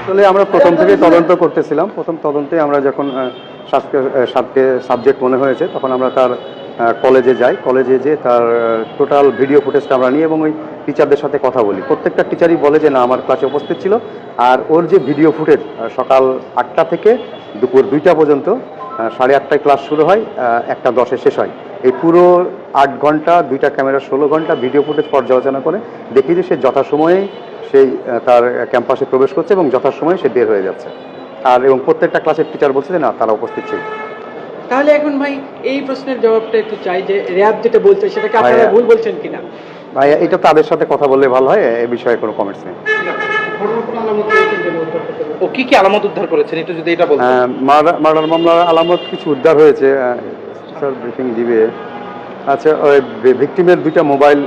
আসলে আমরা প্রথম থেকে তদন্ত করতেছিলাম। প্রথম তদন্তে আমরা যখন সাতকে সাবজেক্ট মনে হয়েছে, তখন আমরা তার কলেজে যাই। কলেজে যে তার টোটাল ভিডিও ফুটেজটা আমরা নিই এবং ওই টিচারদের সাথে কথা বলি। প্রত্যেকটা টিচারই বলে যে, না, আমার ক্লাসে উপস্থিত ছিল। আর ওর যে ভিডিও ফুটেজ সকাল আটটা থেকে দুপুর দুইটা পর্যন্ত সাড়ে আটটায় ক্লাস শুরু হয় একটা দশে শেষ হয়। এই পুরো আট ঘণ্টা দুইটা ক্যামেরা ষোলো ঘণ্টা ভিডিও ফুটেজ পর্যালোচনা করে দেখি যে সে যথাসময়ে সেই তার ক্যাম্পাসে প্রবেশ করছে এবং যথাসময়ে সে বের হয়ে যাচ্ছে। আর এবং প্রত্যেকটা ক্লাসের টিচার বলছে যে না তারা উপস্থিত ছিল। তাহলে এখন ভাই এই প্রশ্নের জবাবটা একটু চাই যে র্যাব যেটা বলছে সেটাকে আপনারা। ভুল বলছেন কিনা? ভাই এটা তাদের সাথে কথা বললে ভালো হয় এই বিষয়ে কোনো কমেন্টস নেই। ও কি কি আলামত উদ্ধার করেছেন? একটু যদি এটা বলতেন। মার্ডার মার্ডার মামলার আলামত কিছু উদ্ধার হয়েছে। স্যার ব্রিফিং দিবে। আচ্ছা ওই ভিকটিমের দুইটা মোবাইল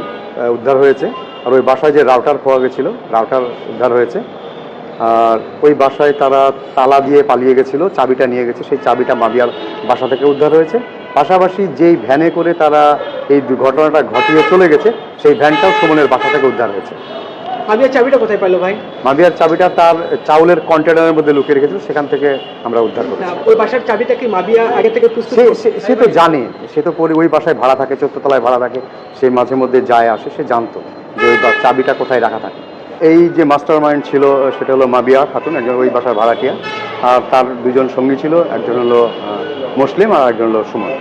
উদ্ধার হয়েছে। আর ওই বাসায় যে রাউটার পাওয়া গেছিল, রাউটার উদ্ধার হয়েছে। আর ওই বাসায় তারা তালা দিয়ে পালিয়ে গেছিল, চাবিটা নিয়ে গেছে। সেই চাবিটা মাবিয়ার বাসা থেকে উদ্ধার হয়েছে। পাশাপাশি যেই ভ্যানে করে তারা এই ঘটনাটা ঘটিয়ে চলে গেছে, সেই ভ্যানটাও সুমনের বাসা থেকে উদ্ধার হয়েছে। মাবিয়া চাবিটা কোথায় পাইলো ভাই? মাবিয়ার চাবিটা তার চাউলের কন্টেনারের মধ্যে লুকিয়ে রেখেছিল সেখান থেকে আমরা উদ্ধার করেছি। না, ওই বাসার চাবিটা কি মাবিয়া আগে থেকে সে তো জানে সে তো ওই বাসায় ভাড়া থাকে চোদ্দতলায় ভাড়া থাকে সে মাঝে মধ্যে যায় আসে সে জানতো যে ওই চাবিটা কোথায় রাখা থাকে। এই যে মাস্টার মাইন্ড ছিল সেটা হলো মাবিয়া খাতুন একজন ওই বাসার ভাড়াটিয়া আর তার দুজন সঙ্গী ছিল একজন হলো মুসলিম আর একজন হলো সুমন।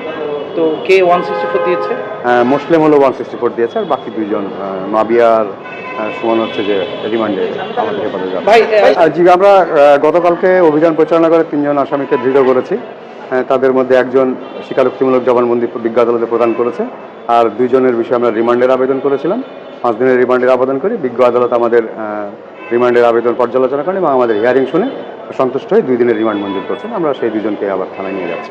তো কে ওয়ান সিক্সটি ফোর দিয়েছে মুসলিম হলো ওয়ান সিক্সটি ফোর দিয়েছে আর বাকি দুইজন আহ, সুমন হচ্ছে যে রিমান্ডে আমাদের হেফাজতে জি আমরা গতকালকে অভিযান পরিচালনা করে তিনজন আসামিকে দৃঢ় করেছি। তাদের মধ্যে একজন স্বীকারোক্তিমূলক জবানবন্দি বিজ্ঞ আদালতে প্রদান করেছে আর দুইজনের বিষয়ে আমরা রিমান্ডের আবেদন করেছিলাম। পাঁচ দিনের রিমান্ডের আবেদন করি বিজ্ঞ আদালত আমাদের রিমান্ডের আবেদন পর্যালোচনা করেন এবং আমাদের হিয়ারিং শুনে সন্তুষ্ট হয়ে দুই দিনের রিমান্ড মঞ্জুর করছেন। আমরা সেই দুজনকে আবার থানায় নিয়ে যাচ্ছি।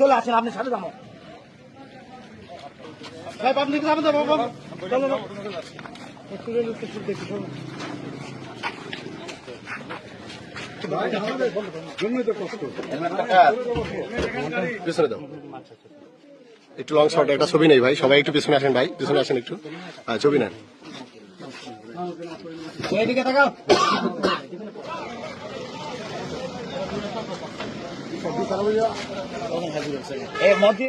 চলে আসেন আপনি সাথে যাব। ভাই আপনি যাবেন তো বাবা একটু লং শর্ট একটা ছবি নেই ভাই। সবাই একটু পিছনে আসেন ভাই। পিছনে আসেন একটু। ছবি নেন। এদিকে তাকাও। छब्बीस ए मोदी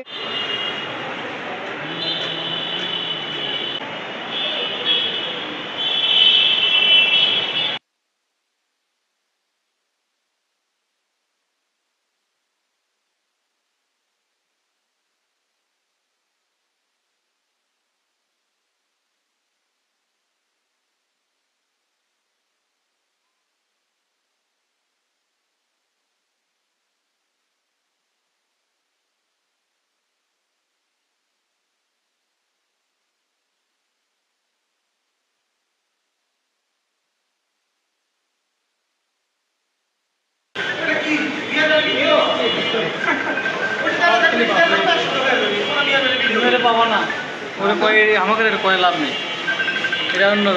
না। ওরে কয়ে আমাকে কয়ে লাভ নেই। এটা অন্য